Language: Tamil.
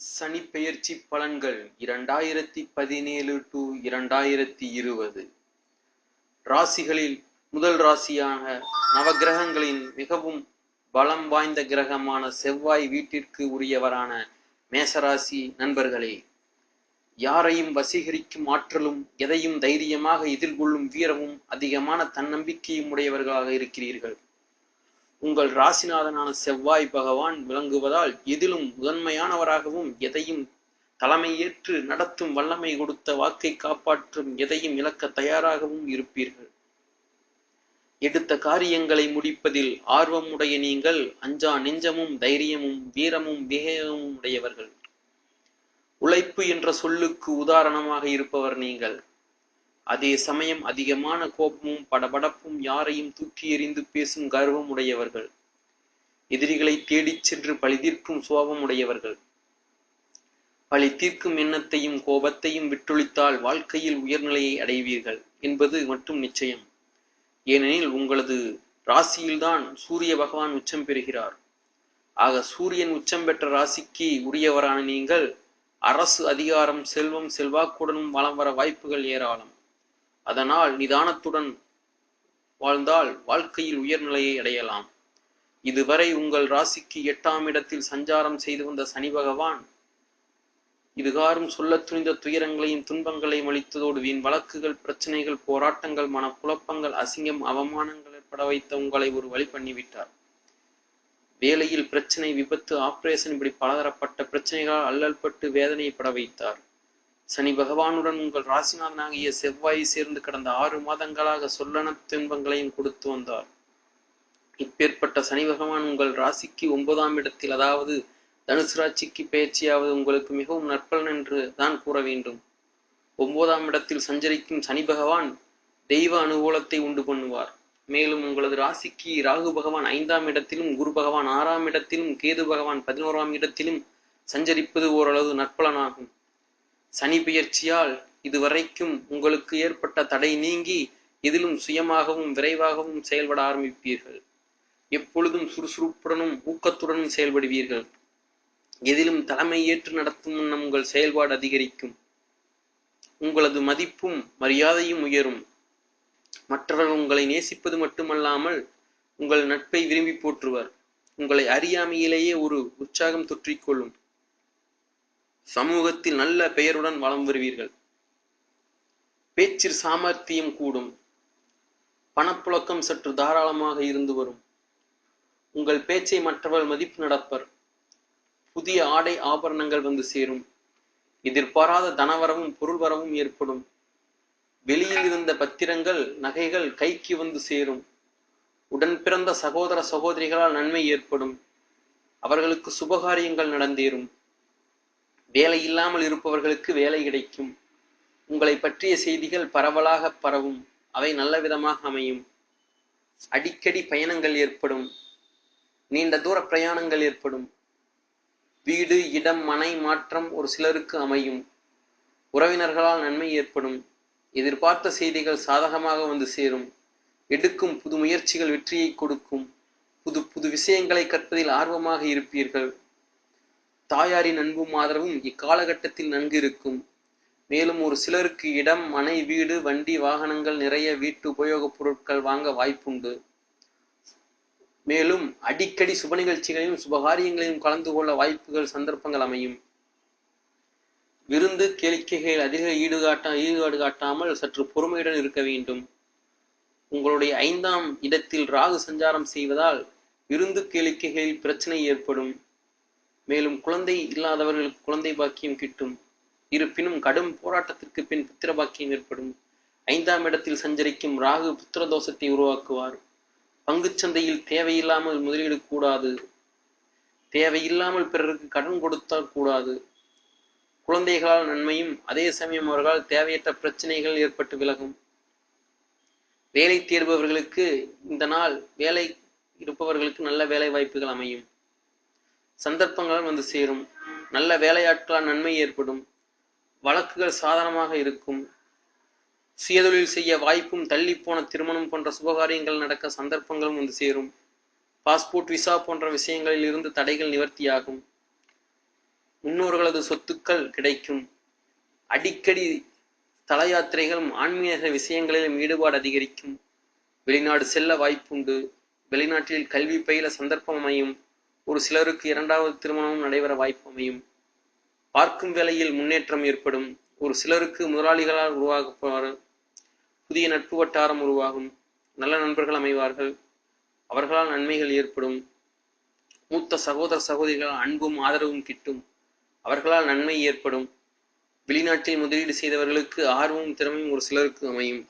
சனிப்பெயர்ச்சி பலன்கள் இரண்டாயிரத்தி பதினேழு டு இரண்டாயிரத்தி இருபது. ராசிகளில் முதல் ராசியான நவகிரகங்களின் மிகவும் பலம் வாய்ந்த கிரகமான செவ்வாய் வீட்டிற்கு உரியவரான மேசராசி நண்பர்களே யாரையும் வசீகரிக்கும் ஆற்றலும் எதையும் தைரியமாக எதிர்கொள்ளும் வீரமும் அதிகமான தன்னம்பிக்கையும் உடையவர்களாக இருக்கிறீர்கள். உங்கள் ராசிநாதனான செவ்வாய் பகவான் விளங்குவதால் எதிலும் முதன்மையானவராகவும் எதையும் தலைமையேற்று நடத்தும் வல்லமை கொடுத்த வாக்கை காப்பாற்றும் எதையும் இழக்க தயாராகவும் இருப்பீர்கள். எடுத்த காரியங்களை முடிப்பதில் ஆர்வம் உடைய நீங்கள் அஞ்சா நெஞ்சமும் தைரியமும் வீரமும் விவேகமும் உடையவர்கள். உழைப்பு என்ற சொல்லுக்கு உதாரணமாக இருப்பவர் நீங்கள். அதே சமயம் அதிகமான கோபமும் படபடப்பும் யாரையும் தூக்கி எறிந்து பேசும் கர்வம் உடையவர்கள். எதிரிகளை தேடிச் சென்று பழி தீர்க்கும் உடையவர்கள். பழி தீர்க்கும் எண்ணத்தையும் கோபத்தையும் விட்டொழித்தால் வாழ்க்கையில் உயர்நிலையை அடைவீர்கள் என்பது மட்டும் நிச்சயம். ஏனெனில் உங்களது ராசியில்தான் சூரிய பகவான் உச்சம் பெறுகிறார். ஆக சூரியன் உச்சம் பெற்ற ராசிக்கு உரியவரான நீங்கள் அரசு அதிகாரம் செல்வம் செல்வாக்குடனும் வளம் வர வாய்ப்புகள் ஏராளம். அதனால் நிதானத்துடன் வாழ்ந்தால் வாழ்க்கையில் உயர்நிலையை அடையலாம். இதுவரை உங்கள் ராசிக்கு எட்டாம் இடத்தில் சஞ்சாரம் செய்து வந்த சனி பகவான் இதுகாரும் சொல்ல துணிந்த துயரங்களையும் துன்பங்களையும் அளித்ததோடு வீண் வழக்குகள் பிரச்சனைகள் போராட்டங்கள் மனக்குழப்பங்கள் அசிங்கம் அவமானங்கள் ஏற்பட வைத்த உங்களை ஒரு வழி பண்ணிவிட்டார். வேலையில் பிரச்சனை விபத்து ஆபரேஷன் இப்படி பலதரப்பட்ட பிரச்சனைகளால் அல்லல்பட்டு வேதனைப்பட வைத்தார். சனி பகவானுடன் உங்கள் ராசிநாதனாகிய செவ்வாய் சேர்ந்து கடந்த ஆறு மாதங்களாக சொல்லன துன்பங்களையும் கொடுத்து வந்தார். இப்பேற்பட்ட சனி பகவான் உங்கள் ராசிக்கு ஒன்பதாம் இடத்தில் அதாவது தனுசு ராசிக்கு பயிற்சியாவது உங்களுக்கு மிகவும் நற்பலன் என்று தான் கூற வேண்டும். ஒன்பதாம் இடத்தில் சஞ்சரிக்கும் சனி பகவான் தெய்வ அனுகூலத்தை உண்டு பண்ணுவார். மேலும் உங்களது ராசிக்கு ராகு பகவான் ஐந்தாம் இடத்திலும் குரு பகவான் ஆறாம் இடத்திலும் கேது பகவான் பதினோராம் இடத்திலும் சஞ்சரிப்பது ஓரளவு நற்பலனாகும். சனி பெயர்ச்சியால் இதுவரைக்கும் உங்களுக்கு ஏற்பட்ட தடை நீங்கி எதிலும் சுயமாகவும் விரைவாகவும் செயல்பட ஆரம்பிப்பீர்கள். எப்பொழுதும் சுறுசுறுப்புடனும் ஊக்கத்துடனும் செயல்படுவீர்கள். எதிலும் தலைமை ஏற்று நடத்தும் முன்னம் உங்கள் செயல்பாடு அதிகரிக்கும். உங்களது மதிப்பும் மரியாதையும் உயரும். மற்றவர்கள் உங்களை நேசிப்பது மட்டுமல்லாமல் உங்கள் நட்பை விரும்பி போற்றுவர். உங்களை அறியாமையிலேயே ஒரு உற்சாகம் தொற்றிக்கொள்ளும். சமூகத்தில் நல்ல பெயருடன் வளம் வருவீர்கள். பேச்சில் சாமர்த்தியம் கூடும். பணப்புழக்கம் சற்று தாராளமாக இருந்து வரும். உங்கள் பேச்சை மற்றவர்கள் மதிப்பு நடப்பர். புதிய ஆடை ஆபரணங்கள் வந்து சேரும். எதிர்பாராத தனவரவும் பொருள் வரவும் ஏற்படும். வெளியில் இருந்த பத்திரங்கள் நகைகள் கைக்கு வந்து சேரும். உடன் பிறந்த சகோதர சகோதரிகளால் நன்மை ஏற்படும். அவர்களுக்கு சுபகாரியங்கள் நடந்தேறும். வேலை இல்லாமல் இருப்பவர்களுக்கு வேலை கிடைக்கும். உங்களை பற்றிய செய்திகள் பரவலாக பரவும். அவை நல்ல விதமாக அமையும். அடிக்கடி பயணங்கள் ஏற்படும். நீண்ட தூர பிரயாணங்கள் ஏற்படும். வீடு இடம் மனை மாற்றம் ஒரு சிலருக்கு அமையும். உறவினர்களால் நன்மை ஏற்படும். எதிர்பார்த்த செய்திகள் சாதகமாக வந்து சேரும். எடுக்கும் புது முயற்சிகள் வெற்றியை கொடுக்கும். புது புது விஷயங்களை கற்பதில் ஆர்வமாக இருப்பீர்கள். தாயாரின் அன்பும் ஆதரவும் இக்காலகட்டத்தில் நன்கு இருக்கும். மேலும் ஒரு சிலருக்கு இடம் மனை வீடு வண்டி வாகனங்கள் நிறைய வீட்டு உபயோகப் பொருட்கள் வாங்க வாய்ப்புண்டு. மேலும் அடிக்கடி சுப நிகழ்ச்சிகளையும் சுபகாரியங்களையும் கலந்து கொள்ள வாய்ப்புகள் சந்தர்ப்பங்கள் அமையும். விருந்து கேளிக்கைகள் அதிக ஈடுகாட்ட ஈடுபாடு காட்டாமல் சற்று பொறுமையுடன் இருக்க வேண்டும். உங்களுடைய ஐந்தாம் இடத்தில் ராகு சஞ்சாரம் செய்வதால் விருந்து கேளிக்கைகளில் பிரச்சனை ஏற்படும். மேலும் குழந்தை இல்லாதவர்களுக்கு குழந்தை பாக்கியம் கிட்டும். இருப்பினும் கடும் போராட்டத்திற்கு பின் புத்திர பாக்கியம் ஏற்படும். ஐந்தாம் இடத்தில் சஞ்சரிக்கும் ராகு புத்திர தோஷத்தை உருவாக்குவார். பங்குச்சந்தையில் தேவையில்லாமல் முதலீடு கூடாது. தேவையில்லாமல் பிறருக்கு கடன் கொடுத்தால் கூடாது. குழந்தைகளால் நன்மையும் அதே சமயம் அவர்களால் தேவையற்ற பிரச்சனைகள் ஏற்பட்டு விலகும். வேலை தேடுபவர்களுக்கு இந்த நாள் வேலை இருப்பவர்களுக்கு நல்ல வேலை வாய்ப்புகள் அமையும். சந்தர்ப்பங்கள் வந்து சேரும். நல்ல வேலையாட்களால் நன்மை ஏற்படும். வழக்குகள் சாதனமாக இருக்கும். சுயதொழில் செய்ய வாய்ப்பும் தள்ளிப்போன திருமணம் போன்ற சுபகாரியங்கள் நடக்க சந்தர்ப்பங்களும் வந்து சேரும். பாஸ்போர்ட் விசா போன்ற விஷயங்களில் இருந்து தடைகள் நிவர்த்தியாகும். முன்னோர்களது சொத்துக்கள் கிடைக்கும். அடிக்கடி தல யாத்திரைகளும் ஆன்மீக விஷயங்களிலும் ஈடுபாடு அதிகரிக்கும். வெளிநாடு செல்ல வாய்ப்புண்டு. வெளிநாட்டில் கல்வி பயில சந்தர்ப்பம் அமையும். ஒரு சிலருக்கு இரண்டாவது திருமணமும் நடைபெற வாய்ப்பு அமையும். பார்க்கும் வேலையில் முன்னேற்றம் ஏற்படும். ஒரு சிலருக்கு முதலாளிகளால் உருவாக்கப்படுவார் புதிய நட்பு வட்டாரம் உருவாகும். நல்ல நண்பர்கள் அமைவார்கள். அவர்களால் நன்மைகள் ஏற்படும். மூத்த சகோதர சகோதரிகளால் அன்பும் ஆதரவும் கிட்டும். அவர்களால் நன்மை ஏற்படும். வெளிநாட்டில் முதலீடு செய்தவர்களுக்கு ஆர்வமும் திறமையும் ஒரு சிலருக்கு அமையும்.